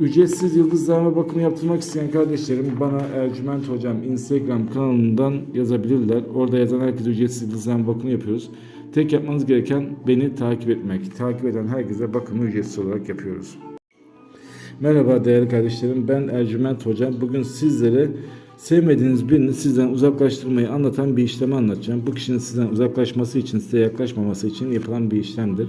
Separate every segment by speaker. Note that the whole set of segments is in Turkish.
Speaker 1: Ücretsiz yıldızlama bakımı yaptırmak isteyen kardeşlerim bana Ercüment Hocam Instagram kanalından yazabilirler. Orada yazan herkese ücretsiz yıldızlama bakımı yapıyoruz. Tek yapmanız gereken beni takip etmek. Takip eden herkese bakımı ücretsiz olarak yapıyoruz. Merhaba değerli kardeşlerim ben Ercüment Hocam. Bugün sizlere sevmediğiniz birini sizden uzaklaştırmayı anlatan bir işlemi anlatacağım. Bu kişinin sizden uzaklaşması için, size yaklaşmaması için yapılan bir işlemdir.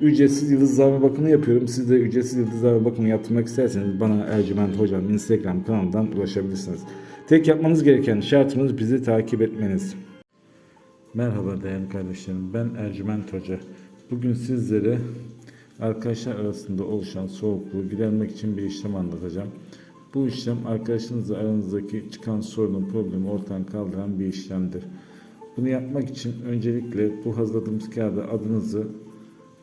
Speaker 1: ücretsiz yıldızlama bakımı yapıyorum. Siz de ücretsiz yıldızlama bakımı yaptırmak isterseniz bana Ercüment Hocam Instagram kanalından ulaşabilirsiniz. Tek yapmanız gereken şartımız bizi takip etmeniz. Merhaba değerli kardeşlerim. Ben Ercüment Hoca. Bugün sizlere arkadaşlar arasında oluşan soğukluğu gidermek için bir işlem anlatacağım. Bu işlem arkadaşınızla aranızdaki çıkan sorunun problemi ortadan kaldıran bir işlemdir. Bunu yapmak için öncelikle bu hazırladığımız kağıda adınızı,